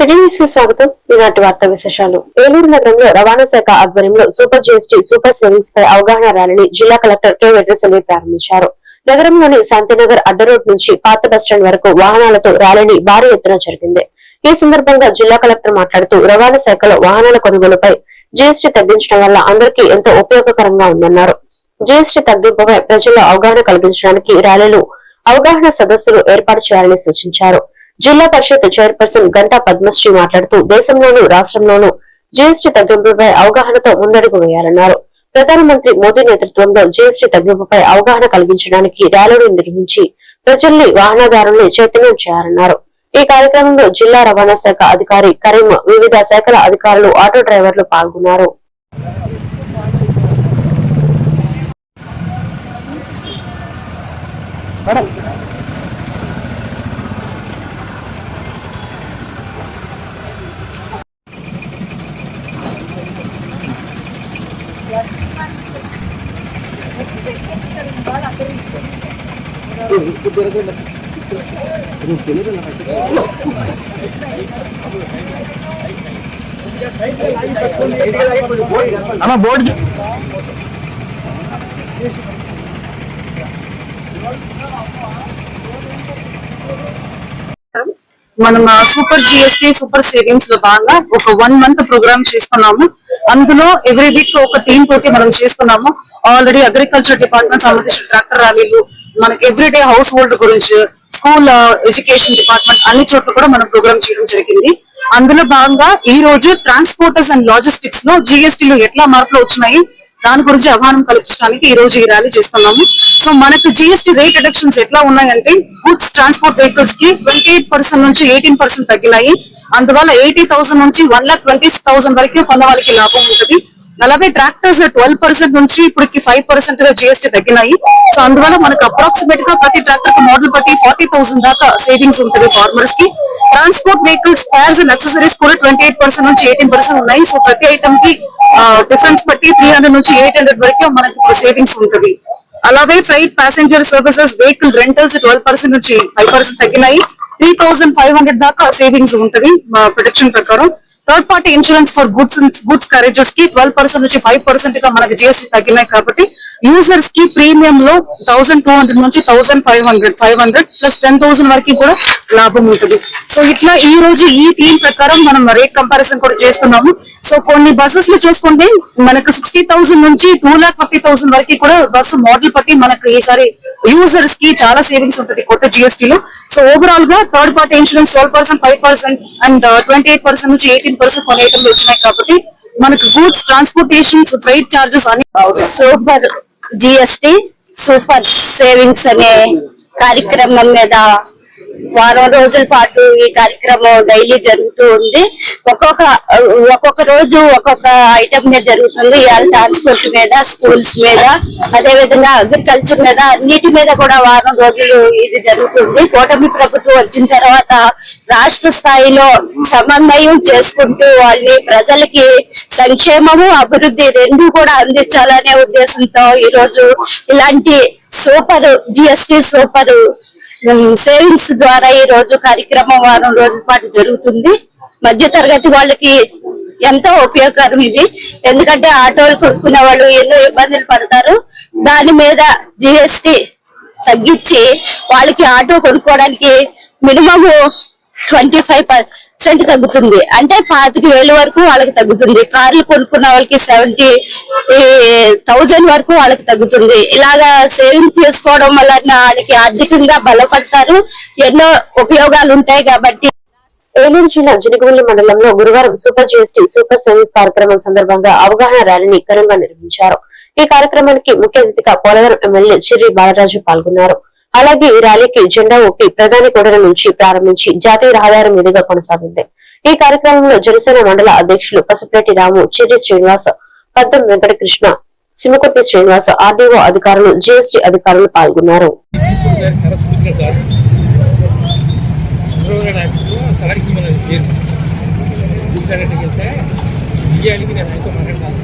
స్వాగతం. ఈనాటి వార్తా విశేషాలు. ఏలూరు నగరంలో రవాణా శాఖ ఆధ్వర్యంలో సూపర్ జీఎస్టీ సూపర్ సేవింగ్స్ పై అవగాహన ర్యాలీని జిల్లా కలెక్టర్ కె వెంకటేశ్వరి ప్రారంభించారు. నగరంలోని శాంతినగర్ అడ్డ రోడ్ నుంచి పాత బస్టాండ్ వరకు వాహనాలతో ర్యాలీని భారీ ఎత్తున జరిగింది. ఈ సందర్భంగా జిల్లా కలెక్టర్ మాట్లాడుతూ రవాణా శాఖలో వాహనాల కొనుగోలుపై జీఎస్టీ తగ్గించడం వల్ల అందరికీ ఎంతో ఉపయోగకరంగా ఉందన్నారు. జీఎస్టీ తగ్గింపుపై ప్రజల్లో అవగాహన కలిగించడానికి ర్యాలీలు అవగాహన సదస్సులు ఏర్పాటు చేయాలని సూచించారు. జిల్లా పరిషత్ చైర్పర్సన్ గంటా పద్మశ్రీ మాట్లాడుతూ దేశంలోనూ రాష్ట్రంలోనూ జీఎస్టీ తగ్గింపుపై అవగాహనతో ముందడుగు వేయాలన్నారు. ప్రధానమంత్రి మోదీ నేతృత్వంలో జీఎస్టీ తగ్గింపుపై అవగాహన కలిగించడానికి ర్యాలీలు నిర్వహించి ప్రజల్ని వాహనదారుల్ని చైతన్యం చేయాలన్నారు. ఈ కార్యక్రమంలో జిల్లా రవాణా శాఖ అధికారి కరీం వివిధ శాఖల అధికారులు ఆటో డ్రైవర్లు పాల్గొన్నారు. అమ్మ బోర్డు మనం సూపర్ జిఎస్టి సూపర్ సేవింగ్స్లో భాగంగా ఒక వన్ మంత్ ప్రోగ్రామ్ చేసుకున్నాము అందులో ఎవ్రీ వీక్ ఒక థీమ్ తోటి మనం చేసుకున్నాము ఆల్రెడీ అగ్రికల్చర్ డిపార్ట్మెంట్ సంబంధించిన ట్రాక్టర్ ర్యాలీలు మనకి ఎవ్రీడే హౌస్ హోల్డ్ గురించి స్కూల్ ఎడ్యుకేషన్ డిపార్ట్మెంట్ అన్ని చోట్ల కూడా మనం ప్రోగ్రామ్ చేయడం జరిగింది. అందులో భాగంగా ఈ రోజు ట్రాన్స్పోర్టర్స్ అండ్ లాజిస్టిక్స్లో జిఎస్టీలో లో ఎట్లా మార్పులు వచ్చినాయి దాని గురించి అవగాహన కల్పించడానికి ఈ రోజు ఈ ర్యాలీ చేస్తున్నాము. సో మనకు జిఎస్టీ రేట్ రిడక్షన్స్ ఎట్లా ఉన్నాయంటే గుడ్స్ ట్రాన్స్పోర్ట్ వెహికల్స్కి ట్వంటీ ఎయిట్ పర్సెంట్ నుంచి ఎయిటీన్ పర్సెంట్ తగ్గినాయి. అందువల్ల ఎయిటీ థౌసండ్ నుంచి వన్ లాక్ ట్వంటీ థౌసండ్ వరకు కొన్న వాళ్ళకి లాభం ఉంటుంది. అలాగే ట్రాక్టర్స్ ట్వెల్వ్ పర్సెంట్ నుంచి ఇప్పటికి ఫైవ్ పర్సెంట్గా జిఎస్టీ తగ్గినాయి. సో అందువల్ల మనకు అప్రాక్సిమేట్గా ప్రతి ట్రాక్టర్కి మోడల్ బట్టి ఫార్టీ థౌసండ్ దాకా సేవింగ్స్ ఉంటుంది ఫార్మర్స్కి. Transport vehicles spares and accessories కూడా ట్వంటీ ఎయిట్ పర్సెంట్ నుంచి ఎయిటీన్ పర్సెంట్ ఉన్నాయి. సో ప్రతి ఐటమ్కి డిఫరెన్స్ బట్టి త్రీ హండ్రెడ్ నుంచి ఎయిట్ హండ్రెడ్ వరకు మనకి సేవింగ్స్ ఉంటుంది. అలాగే flight passenger services vehicle rentals twelve percent నుంచి ఫైవ్ పర్సెంట్ తగ్గినాయి. త్రీ థౌసండ్ ఫైవ్ హండ్రెడ్ దాకా సేవింగ్స్ ఉంటుంది ప్రొటెక్షన్ ప్రకారం. Third party insurance for goods goods కరేజెస్కి twelve percent నుంచి ఫైవ్ పర్సెంట్గా మనకి జిఎస్టీ తగ్గినాయి కాబట్టి యూజర్స్కి ప్రీమియం లో థౌసండ్ టూ హండ్రెడ్ నుంచి thousand five hundred five hundred plus ten thousand వరకు కూడా లాభం ఉంటుంది. సో ఇట్లా ఈ రోజు ఈ థీమ్ ప్రకారం మనం రేట్ కంపారిజన్ కూడా చేస్తున్నాము. సో కొన్ని బస్సెస్లో చూసుకుంటే మనకు సిక్స్టీ థౌసండ్ నుంచి టూ లాక్ ఫిఫ్టీ థౌసండ్ వరకు కూడా బస్సు మోడల్ బట్టి మనకు ఈసారి యూజర్స్కి చాలా సేవింగ్స్ ఉంటుంది కొత్త జిఎస్టీ లో. సో ఓవరాల్గా third party insurance twelve percent five percent and twenty eight percent నుంచి ఎయిటీన్ పర్సెంట్ కొన్ని ఐటమ్లు వచ్చినాయి కాబట్టి మనకు గూడ్స్ ట్రాన్స్పోర్టేషన్ ఫ్రైట్ చార్జెస్ అన్ని సూపర్ జిఎస్టి సూపర్ సేవింగ్స్ అనే కార్యక్రమం మీద వారం రోజుల పాటు ఈ కార్యక్రమం డైలీ జరుగుతూ ఉంది. ఒక్కొక్క ఒక్కొక్క రోజు ఒక్కొక్క ఐటమ్ మీద జరుగుతుంది. ఇవాళ ట్రాన్స్పోర్ట్ మీద స్కూల్స్ మీద అదే విధంగా అగ్రికల్చర్ మీద అన్నిటి మీద కూడా వారం రోజులు ఇది జరుగుతుంది. కూటమి ప్రభుత్వం వచ్చిన తర్వాత రాష్ట్ర స్థాయిలో సమన్వయం చేసుకుంటూ వాళ్ళని ప్రజలకి సంక్షేమము అభివృద్ధి రెండు కూడా అందించాలనే ఉద్దేశంతో ఈ రోజు ఇలాంటి సూపర్ జిఎస్టి సూపర్ సేవింగ్స్ ద్వారా ఈ రోజు కార్యక్రమం వారం రోజుల పాటు జరుగుతుంది. మధ్య తరగతి వాళ్ళకి ఎంతో ఉపయోగకరం ఇది. ఎందుకంటే ఆటోలు కొనుక్కునే వాళ్ళు ఎన్నో ఇబ్బందులు పడతారు. దాని మీద జిఎస్టి తగ్గించి వాళ్ళకి ఆటో కొనుక్కోవడానికి మినిమము ట్వంటీ ఫైవ్ పర్సెంట్ తగ్గుతుంది. అంటే పాతిక వేల వరకు వాళ్ళకి తగ్గుతుంది. కార్లు కొనుక్కున్న వాళ్ళకి సెవెంటీ థౌజండ్ వరకు వాళ్ళకి తగ్గుతుంది. ఇలాగా సేవింగ్ చేసుకోవడం వల్ల వాళ్ళకి ఆర్థికంగా బలపడతారు. ఎన్నో ఉపయోగాలు ఉంటాయి కాబట్టి. ఏలూరు జిల్లా జినిగవల్లి మండలంలో గురువారం సూపర్ జిఎస్టీ సూపర్ సర్వీస్ కార్యక్రమం సందర్భంగా అవగాహన ర్యాలీని ఘనంగా నిర్వహించారు. ఈ కార్యక్రమానికి ముఖ్య అతిథిగా పోలవరం ఎమ్మెల్యే చిర్రి బాలరాజు పాల్గొన్నారు. అలాగే ఈ ర్యాలీకి జెండా ఊపి ప్రధాని కోడల నుంచి ప్రారంభించి జాతీయ రహదారి మీదుగా కొనసాగింది. ఈ కార్యక్రమంలో జనసేన మండల అధ్యక్షులు పసుపురెడ్డి రాము చెర్రి శ్రీనివాస్ పద్దం వెంకటకృష్ణ సిమకుర్తి శ్రీనివాస ఆర్డీఓ అధికారులు జీఎస్టీ అధికారులు పాల్గొన్నారు. ఇంటర్నెట్కి వెళ్తే నేను అయితే మాట్లాడతాను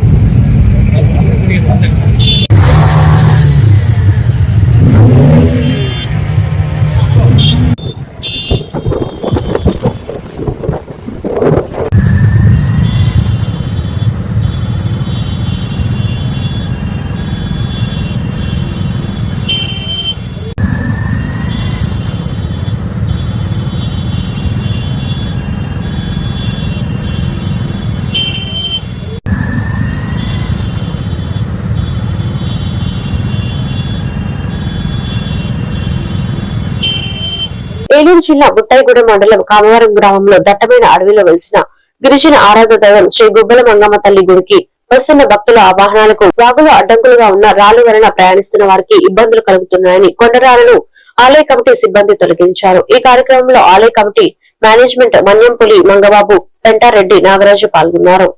ఏలూరు జిల్లా బుట్టాయిగూడ మండలం కామవరం గ్రామంలో దట్టమైన అడవిలో వెలిసిన గిరిజన ఆరాధ దైవం శ్రీ గుబ్బల మంగమ్మ తల్లి గుడికి వస్తున్న భక్తుల ఆ వాహనాలకు వాగులో అడ్డంకులుగా ఉన్న రాళ్ళు వలన ప్రయాణిస్తున్న వారికి ఇబ్బందులు కలుగుతున్నాయని కొండరాలను ఆలయ కమిటీ సిబ్బంది తొలగించారు. ఈ కార్యక్రమంలో ఆలయ కమిటీ మేనేజ్మెంట్ మన్యంపులి మంగబాబు పెంటారెడ్డి నాగరాజు పాల్గొన్నారు.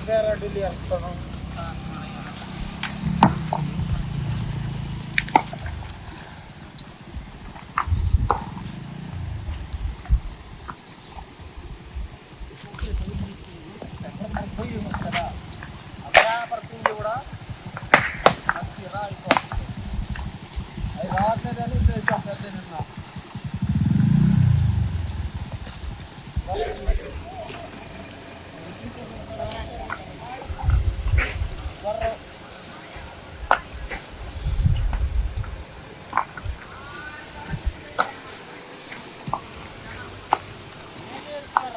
ఎక్కడ అడ్డులు చేస్తాను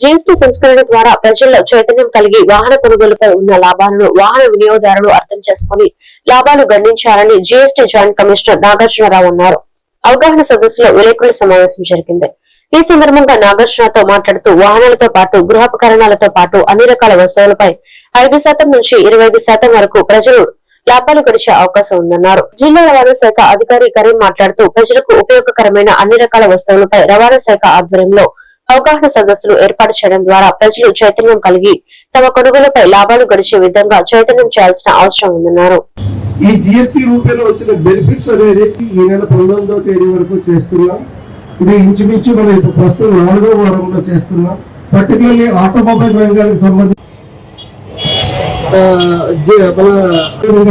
జీఎస్టీ సంస్కరణ ద్వారా ప్రజల్లో చైతన్యం కలిగి వాహన కొనుగోలుపై ఉన్న లాభాలను వాహన వినియోగదారులు అర్థం చేసుకుని లాభాలు గణించాలని జీఎస్టీ జాయింట్ కమిషనర్ నాగార్జునరావు అన్నారు. అవగాహన సదస్సులో విలేకరుల సమావేశం జరిగింది. ఈ సందర్భంగా నాగార్జునతో మాట్లాడుతూ వాహనాలతో పాటు గృహోపకరణాలతో పాటు అన్ని రకాల వస్తువులపై ఐదు శాతం నుంచి ఇరవై ఐదు శాతం వరకు ప్రజలు లాభాలు గడిచే అవకాశం ఉందన్నారు. జిల్లా రవాణా శాఖ అధికారి కరీం మాట్లాడుతూ ప్రజలకు ఉపయోగకరమైన అన్ని రకాల వస్తువులపై రవాణా శాఖ ఆధ్వర్యంలో అవగాహన సదస్సులు ఏర్పాటు చేయడం ద్వారా ప్రజలు చైతన్యం కలిగి తమ కొనుగోలుపై లాభాలు గడిచే విధంగా చైతన్యం చేయాల్సిన అవసరం ఉందన్నారు. ఈ జిఎస్టి రూపంలో వచ్చిన బెనిఫిట్స్ అనేది ఈ నెల పంతొమ్మిదవ తేదీ వరకు చేస్తున్నాం. ఇది ఇంచుమించు మనం ఇప్పుడు ప్రస్తుతం నాలుగో వారంలో చేస్తున్నాం. పర్టికులర్లీ ఆటోమొబైల్ రంగానికి సంబంధించి మన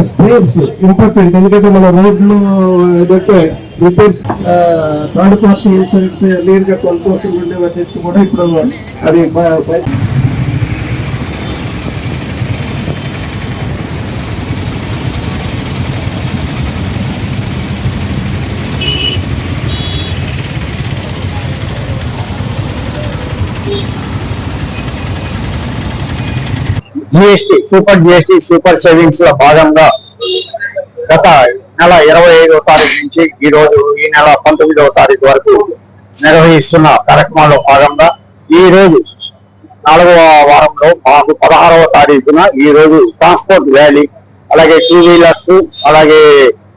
స్పేర్స్ ఇంపార్టెంట్. ఎందుకంటే మన రోడ్లు ఏదైతే రిపేర్స్ థర్డ్ పార్టీ ఇన్సూరెన్స్ నేరుగా కొనుక్కోసం ఉండేవన్నిటికీ కూడా ఇప్పుడు అది జిఎస్టి సూపర్ జిఎస్టి సూపర్ సేవింగ్స్లో భాగంగా గత నెల ఇరవై ఐదవ తారీఖు నుంచి ఈ రోజు ఈ నెల పంతొమ్మిదవ తారీఖు వరకు నిర్వహిస్తున్న కార్యక్రమాల్లో భాగంగా ఈ రోజు నాలుగవ వారంలో మాకు పదహారవ తారీఖున ఈ రోజు ట్రాన్స్పోర్ట్ వ్యాలీ అలాగే టూ వీలర్స్ అలాగే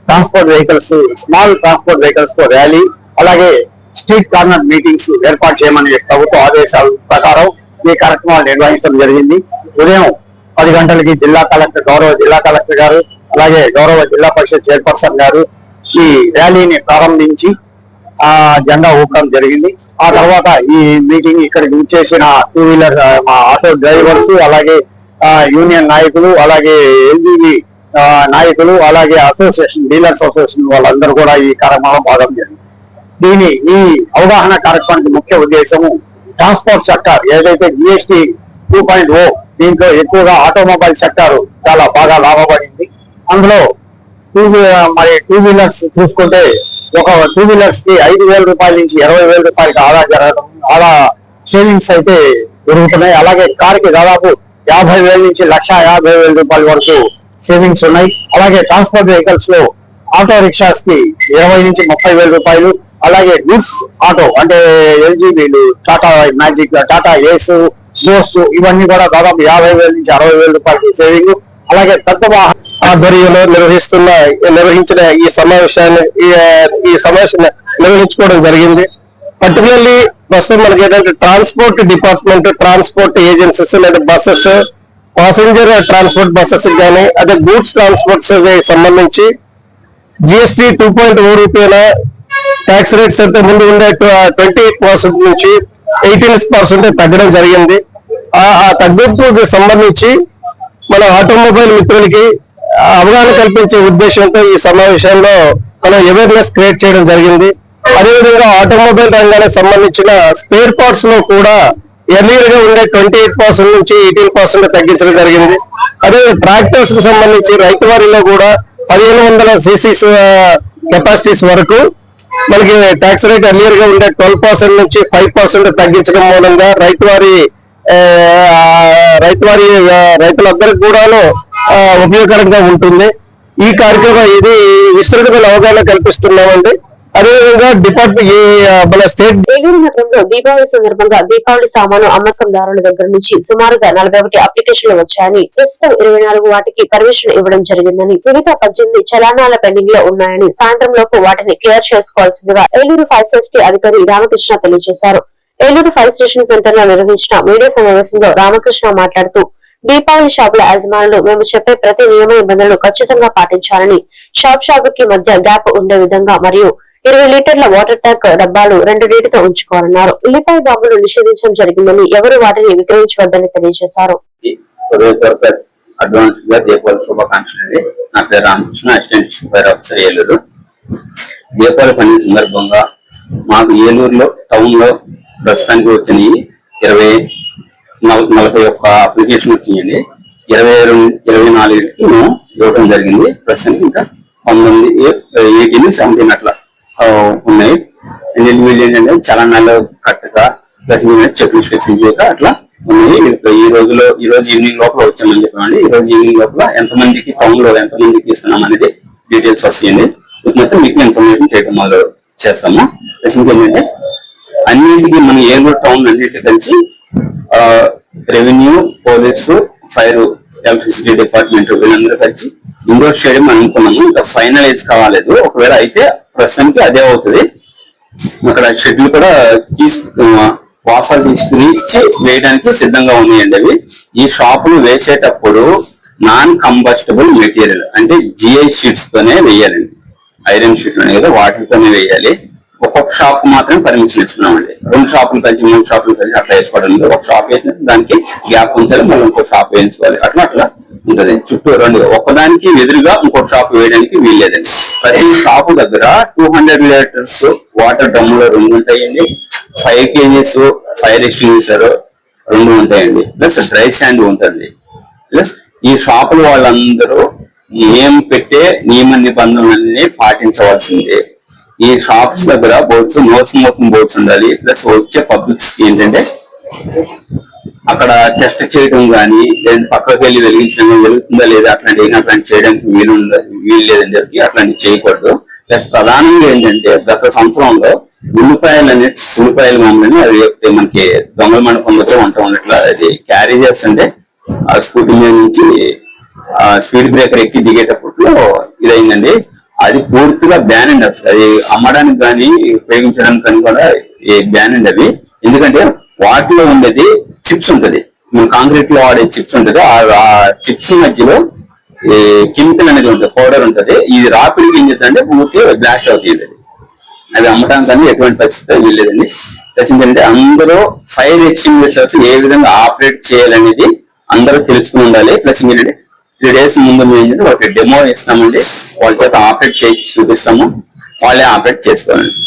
ట్రాన్స్పోర్ట్ వెహికల్స్ స్మాల్ ట్రాన్స్పోర్ట్ వెహికల్స్తో ర్యాలీ అలాగే స్ట్రీట్ కార్నర్ మీటింగ్స్ ఏర్పాటు చేయమని ప్రభుత్వ ఆదేశాల ప్రకారం ఈ కార్యక్రమాలు నిర్వహించడం జరిగింది. ఉదయం పది గంటలకి జిల్లా కలెక్టర్ గౌరవ జిల్లా కలెక్టర్ గారు అలాగే గౌరవ జిల్లా పరిషత్ చైర్పర్సన్ గారు ఈ ర్యాలీని ప్రారంభించి ఆ జెండా ఊపడం జరిగింది. ఆ తర్వాత ఈ మీటింగ్ ఇక్కడికి వచ్చేసిన టూ వీలర్ మా ఆటో డ్రైవర్స్ అలాగే యూనియన్ నాయకులు అలాగే ఎల్జీబీ నాయకులు అలాగే అసోసియేషన్ డీలర్స్ అసోసియేషన్ వాళ్ళందరూ కూడా ఈ కార్యక్రమంలో భాగం జరిగింది దీని ఈ అవగాహన కార్యక్రమానికి ముఖ్య ఉద్దేశము ట్రాన్స్పోర్ట్ సెక్టార్ ఏదైతే జిఎస్టి టూ పాయింట్ ఓ దీంట్లో ఎక్కువగా ఆటోమొబైల్ సెక్టర్ చాలా బాగా లాభపడింది. అందులో టూ మరి టూ వీలర్స్ చూసుకుంటే ఒక టూ వీలర్స్కి ఐదు వేల రూపాయల నుంచి ఇరవై వేల రూపాయలకి ఆదా జరగడం ఆదా సేవింగ్స్ అయితే పెరుగుతున్నాయి. అలాగే కార్కి దాదాపు యాభై వేల నుంచి లక్ష యాభై వేల రూపాయల వరకు సేవింగ్స్ ఉన్నాయి. అలాగే ట్రాన్స్పోర్ట్ వెహికల్స్లో ఆటో రిక్షాస్కి ఇరవై నుంచి ముప్పై వేల రూపాయలు అలాగే గుడ్స్ ఆటో అంటే ఎల్జీబీలు టాటా మ్యాజిక్ టాటా ఏసు జోస్ ఇవన్నీ కూడా దాదాపు యాభై వేల నుంచి అరవై వేల రూపాయలు సేవింగ్ అలాగే పెద్ద ఆ, ఆధ్వర్యంలో నిర్వహిస్తున్న నిర్వహించిన ఈ సమావేశాన్ని ఈ- ఈ సమావేశాన్ని నిర్వహించుకోవడం జరిగింది. పర్టికులర్లీ ప్రస్తుతం మనకి ఏంటంటే ట్రాన్స్పోర్ట్ డిపార్ట్మెంట్ ట్రాన్స్పోర్ట్ ఏజెన్సీస్ లేదా బస్సెస్ పాసెంజర్ ట్రాన్స్పోర్ట్ బస్సెస్ కానీ అదే గూడ్స్ ట్రాన్స్పోర్ట్స్ సంబంధించి జిఎస్టీ టూ పాయింట్ ఓ రూపాయల ట్యాక్స్ రేట్స్ అయితే ముందు ఉండే ట్వంటీ ఎయిట్ పర్సెంట్ నుంచి ఎయిటీన్ పర్సెంట్ తగ్గడం జరిగింది. ఆ ఆ తగ్గింపుకు సంబంధించి మన ఆటోమొబైల్ మిత్రులకి అవగాహన కల్పించే ఉద్దేశంతో ఈ సమావేశంలో మనం అవేర్నెస్ క్రియేట్ చేయడం జరిగింది. అదేవిధంగా ఆటోమొబైల్ రంగానికి సంబంధించిన స్పేర్ పార్ట్స్లో కూడా ఎర్లీయర్గా ఉండే ట్వంటీ ఎయిట్ పర్సెంట్ నుంచి ఎయిటీన్ పర్సెంట్ తగ్గించడం జరిగింది. అదే ట్రాక్టర్స్కు సంబంధించి రైతు వారిలో కూడా పదిహేను వందల సీసీస్ కెపాసిటీస్ వరకు మనకి ట్యాక్స్ రేట్ ఎర్లియర్గా ఉండే ట్వెల్వ్ పర్సెంట్ నుంచి ఫైవ్ పర్సెంట్ తగ్గించడం మూలంగా రైతు వారి రైతు వారి రైతులందరికి రైతులందరికీ కూడాను ఉపయోగకరంగా ఉంటుంది. ఈ కార్యక్రమం ఇది విస్తృతమైన అవగాహన కల్పిస్తున్నామండి. అదేవిధంగా డిపార్ట్మెంట్ స్టేట్ నగరంలో దీపావళి సందర్భంగా దీపావళి సామాను అమ్మకందారుల దగ్గర నుంచి సుమారుగా నలభై ఒకటి అప్లికేషన్లు వచ్చాయని ప్రస్తుతం ఇరవై నాలుగు వాటికి పర్మిషన్ ఇవ్వడం జరిగిందని మిగతా పద్దెనిమిది చలానాల పెండింగ్లో ఉన్నాయని సాయంత్రం లోపు వాటిని క్లియర్ చేసుకోవాల్సిందిగా ఏలూరు ఫైర్ సేఫ్టీ అధికారి రామకృష్ణ తెలియజేశారు. ఏలూరు ఫైర్ స్టేషన్ సెంటర్లో నిర్వహించిన మీడియా సమావేశంలో రామకృష్ణ మాట్లాడుతూ దీపావళి షాపుల యజమానులు మేము చెప్పే ప్రతి నియమ నిబంధనలు ఖచ్చితంగా పాటించాలని షాప్ షాప్కి మధ్య గ్యాప్ ఉండే విధంగా మరియు ఇరవై లీటర్ల వాటర్ ట్యాంక్ డబ్బాలు రెండు నీటితో ఉంచుకోవాలన్నారు. ఉల్లిపాయ బాంబులు నిషేధించడం జరిగిందని ఎవరు వాటిని విక్రయించవద్దని తెలియజేశారు. అడ్వాన్స్గా దీపావళి శుభాకాంక్షలు అండి. నా పేరు Ramakrishna assistant fire officer Eluru. Deepavali పండుగ సందర్భంగా మాకు ఏలూరులో టౌన్లో ప్రస్తుతానికి వచ్చినాయి ఇరవై నలభై ఒక్క అప్లికేషన్ వచ్చినాయండి. ఇరవై రెండు ఇరవై నాలుగుకి మేము ఇవ్వడం జరిగింది. ప్రస్తుతానికి ఇంకా పంతొమ్మిది ఎయిటీన్ సెవెంటీన్ అట్లా ఉన్నాయి. రెండు వీళ్ళు ఏంటంటే చలనాలు కట్టగా ప్లస్ చెక్ ఇన్స్పెక్షన్ చేయక అట్లా ఉన్నాయి. ఈ రోజులో ఈ రోజు ఈవినింగ్ లోపల వచ్చామని చెప్పామండి. ఈ రోజు ఈవినింగ్ లోపల ఎంతమందికి మందికి ఎంతమందికి లో ఇస్తున్నాం అనేది డీటెయిల్స్ వస్తాయండి. మొత్తం మీకు ఇన్ఫర్మేషన్ చేయడం మొదలు చేస్తాము. ప్లస్ ఇంకేంటంటే అన్నింటికి మన ఏలూరు టౌన్ అన్నింటికి కలిసి revenue police fire electricity department వీళ్ళందరూ కలిసి ఇండోర్ స్టేడియం అనుకున్నాము. ఇంకా ఫైనలైజ్ కావాలేదు ఒకవేళ అయితే ప్రస్తుతానికి అదే అవుతుంది. అక్కడ షెడ్యూల్ కూడా తీసుకు వాసాలు తీసుకుని ఇచ్చి వేయడానికి సిద్ధంగా ఉన్నాయండి అవి. ఈ షాపులు వేసేటప్పుడు నాన్ కంబస్టబుల్ మెటీరియల్ అంటే జిఐ షీట్స్ తోనే వేయాలండి. ఐరన్ షీట్ ఉన్నాయి కదా వాటితోనే వేయాలి. ఒక్కొక్క షాప్ మాత్రమే పర్మిషన్ ఇస్తున్నామండి రెండు షాపులు కలిసి మూడు షాపులు కలిసి అట్లా వేసుకోవడం ఒక షాప్ వేసిన దానికి గ్యాప్ ఉంచాలి మళ్ళీ ఇంకో షాప్ వేయించుకోవాలి. అట్లా అట్లా ఉంటుంది. చుట్టూ రెండు. ఒక్కదానికి ఎదురుగా ఇంకొక షాప్ వేయడానికి వీల్లేదండి. ప్రతి షాపు దగ్గర టూ హండ్రెడ్ లీటర్స్ వాటర్ డ్రమ్ములు రెండు ఉంటాయండి. ఫైవ్ కేజీస్ ఫైర్ ఎక్స్టింగ్విషర్ రెండు ఉంటాయండి. ప్లస్ డ్రై శాండ్ ఉంటుంది. ప్లస్ ఈ షాపుల వాళ్ళందరూ నియమం పెట్టే నియమ నిబంధనలన్నీ పాటించవలసిందే. ఈ షాప్స్ దగ్గర బోర్డ్స్ నో స్మోకింగ్ బోర్డ్స్ ఉండాలి. ప్లస్ వచ్చే పబ్లిక్స్ ఏంటంటే అక్కడ టెస్ట్ చేయడం కానీ లేదంటే పక్కకి వెళ్ళి వెలిగించడం జరుగుతుందా వెలుగుతుందా లేదా అట్లాంటి అట్లాంటి చేయడానికి వీలు వీలు లేదని చెప్పి అట్లాంటి చేయకూడదు. ప్లస్ ప్రధానంగా ఏంటంటే గత సంవత్సరంలో ఉల్లిపాయలు అనే ఉల్లిపాయలు మామూలు అది మనకి దొంగల మండపం దగ్గర వంట ఉన్నట్లు అది క్యారీ చేస్తుంటే ఆ స్కూటీ మీద నుంచి ఆ స్పీడ్ బ్రేకర్ ఎక్కి దిగేటప్పుడు ఇదైందండి. అది పూర్తిగా బ్యాన్ అండి అసలు. అది అమ్మడానికి కానీ ఉపయోగించడానికి కానీ కూడా బ్యాన్ అండి అవి ఎందుకంటే వాటిలో ఉండేది చిప్స్ ఉంటుంది. మన కాంక్రీట్లో వాడే చిప్స్ ఉంటుంది. ఆ చిప్స్ మధ్యలో ఈ కెమికల్ అనేది ఉంటుంది పౌడర్ ఉంటుంది. ఇది రాపిడికి ఏం చేద్దంటే పూర్తిగా బ్లాస్ట్ అవుతుంది అది అది అమ్మటానికి ఎటువంటి పరిస్థితి వీల్లేదండి. ప్లస్ ఏంటంటే అందరూ ఫైర్ ఎక్స్టింగ్విషర్స్ ఏ విధంగా ఆపరేట్ చేయాలనేది అందరూ తెలుసుకుని ఉండాలి. ప్లస్ ఏంటంటే త్రీ డేస్ ముందు మేము ఏంటంటే వాళ్ళకి డెమో ఇస్తామండి వాళ్ళ చేత ఆపరేట్ చేసి చూపిస్తాము. వాళ్ళే ఆపరేట్ చేసుకోవాలండి.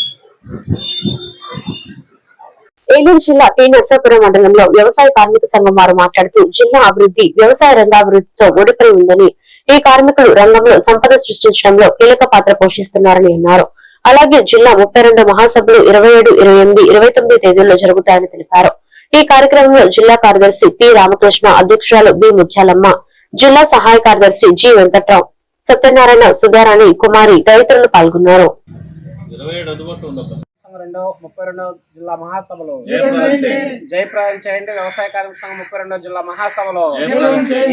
ఏలూరు జిల్లా టి నర్సాపురం మండలంలో వ్యవసాయ కార్మిక సంఘం వారు మాట్లాడుతూ జిల్లా అభివృద్ధి వ్యవసాయ రంగాభివృద్ధితో ముడిపడి ఉందని ఈ కార్మికులు రంగంలో సంపద సృష్టించడంలో కీలక పాత్ర పోషిస్తున్నారని అన్నారు. అలాగే జిల్లా ముప్పై రెండు మహాసభలు ఇరవై ఏడు ఇరవై ఎనిమిది ఇరవై తొమ్మిది తేదీల్లో జరుగుతాయని తెలిపారు. ఈ కార్యక్రమంలో జిల్లా కార్యదర్శి పి రామకృష్ణ అధ్యక్షురాలు బి ముత్యాలమ్మ జిల్లా సహాయ కార్యదర్శి జి వెంకట్రావు సత్యనారాయణ సుధారాణి కుమారి తదితరులు పాల్గొన్నారు. రెండో ముప్పై రెండో జిల్లా మహాసభలో. జయప్రదం చేయండి. వ్యవసాయ కార్మిక సంఘం ముప్పై రెండో జిల్లా మహాసభలో.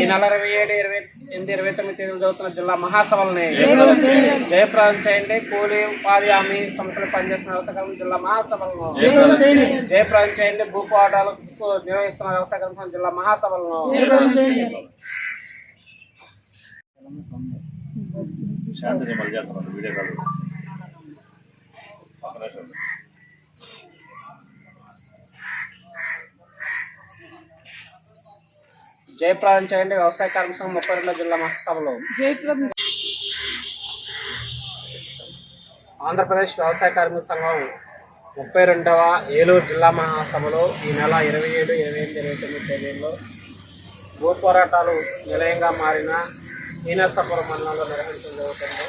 ఈ నెల ఇరవై ఏడు ఇరవై ఎనిమిది ఇరవై తొమ్మిది తేదీలు జరుగుతున్న జిల్లా మహాసభలని జయప్రదం చేయండి. కూలీ ఉపాధి హామీ సంస్థలు పనిచేస్తున్న వ్యవసాయ కార్మిక జిల్లా మహాసభలను. జయప్రదం చేయండి. భూ పోరాటాలకు నిర్వహిస్తున్న వ్యవసాయ కార్మిక సంఘం జిల్లా మహాసభలను. జయప్రదం చేయండి. వ్యవసాయ కార్మిక సంఘం ముప్పై రెండో జిల్లా మహాసభలో. ఆంధ్రప్రదేశ్ వ్యవసాయ కార్మిక సంఘం ముప్పై రెండవ ఏలూరు జిల్లా మహాసభలో ఈ నెల ఇరవై ఏడు ఇరవై ఎనిమిది ఇరవై తొమ్మిది తేదీల్లో భూ పోరాటాలు నిలయంగా మారిన ఈనర్సాపురం మండలంలో నిర్వహించడం జరుగుతుంది.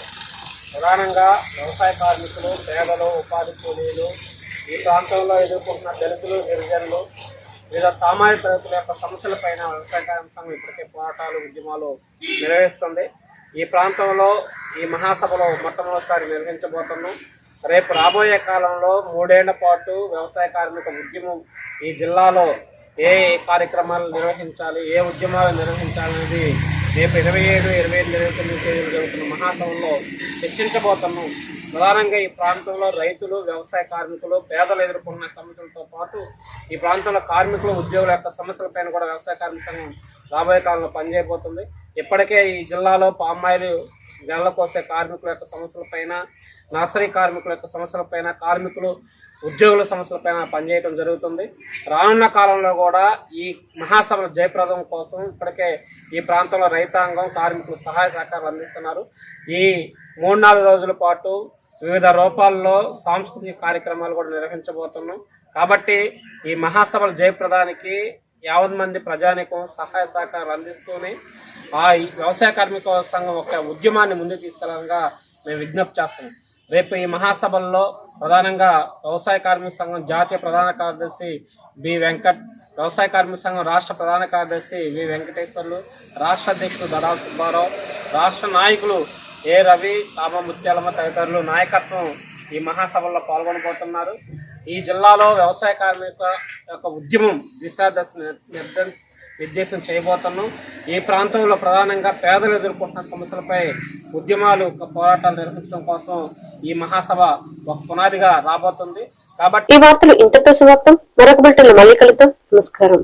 ప్రధానంగా వ్యవసాయ కార్మికులు పేదలు ఉపాధి కూలీలు ఈ ప్రాంతంలో ఎదుర్కొంటున్న దళితులు గిరిజనులు వివిధ సామాజిక తరగతుల యొక్క సమస్యలపైన వ్యవసాయ కార్మిక సంఘం ఇప్పటికే పోరాటాలు ఉద్యమాలు నిర్వహిస్తుంది. ఈ ప్రాంతంలో ఈ మహాసభలో మొట్టమొదటిసారి నిర్వహించబోతున్నాం. రేపు రాబోయే కాలంలో మూడేళ్ళ పాటు వ్యవసాయ కార్మిక ఉద్యమం ఈ జిల్లాలో ఏ కార్యక్రమాలు నిర్వహించాలి ఏ ఉద్యమాలు నిర్వహించాలనేది రేపు ఇరవై ఏడు ఇరవై ఎనిమిది ఇరవై తొమ్మిది తేదీలు జరుగుతున్న మహాసభలో చర్చించబోతున్నాం. ప్రధానంగా ఈ ప్రాంతంలో రైతులు వ్యవసాయ కార్మికులు పేదలు ఎదుర్కొన్న సమస్యలతో పాటు ఈ ప్రాంతంలో కార్మికులు ఉద్యోగుల యొక్క సమస్యలపైన కూడా వ్యవసాయ కార్మిక సంఘం రాబోయే కాలంలో పనిచేయబోతుంది. ఇప్పటికే ఈ జిల్లాలో పామాయిల్ గెలల కోసే కార్మికుల యొక్క సమస్యలపైన నర్సరీ కార్మికుల యొక్క సమస్యలపైన కార్మికులు ఉద్యోగుల సమస్యలపైన పనిచేయడం జరుగుతుంది. రానున్న కాలంలో కూడా ఈ మహాసభల జయప్రదం కోసం ఇప్పటికే ఈ ప్రాంతంలో రైతాంగం కార్మికులు సహాయ సహకారాలు అందిస్తున్నారు. ఈ మూడు నాలుగు రోజుల పాటు వివిధ రూపాల్లో సాంస్కృతిక కార్యక్రమాలు కూడా నిర్వహించబోతున్నాం. కాబట్టి ఈ మహాసభల జయప్రదానికి యావత్ మంది ప్రజానికం సహాయ సహకారాలు అందిస్తూనే ఆ వ్యవసాయ కార్మిక సంఘం ఒక ఉద్యమాన్ని ముందుకు తీసుకెళ్ళడంగా మేము విజ్ఞప్తి చేస్తున్నాం. రేపు ఈ మహాసభల్లో ప్రధానంగా వ్యవసాయ కార్మిక సంఘం జాతీయ ప్రధాన కార్యదర్శి బి వెంకట్ వ్యవసాయ కార్మిక సంఘం రాష్ట్ర ప్రధాన కార్యదర్శి వి వెంకటేశ్వర్లు రాష్ట్ర అధ్యక్షులు దడాల సుబ్బారావు రాష్ట్ర నాయకులు ఏ రవి తామ ముత్యాలమ్మ తదితరులు నాయకత్వం ఈ మహాసభల్లో పాల్గొనబోతున్నారు. ఈ జిల్లాలో వ్యవసాయ కార్మిక యొక్క ఉద్యమం దిశాదశ నిర్ద విద్దేశం చేయబోతున్నాం. ఈ ప్రాంతంలో ప్రధానంగా పేదలు ఎదుర్కొంటున్న సమస్యలపై ఉద్యమాలు పోరాటాలు నిర్వహించడం కోసం ఈ మహాసభ ఒక పునాదిగా రాబోతుంది. కాబట్టి వార్తలు ఇంతటితో సమాప్తం. మరొక బిల్టన్లు మళ్ళీ నమస్కారం.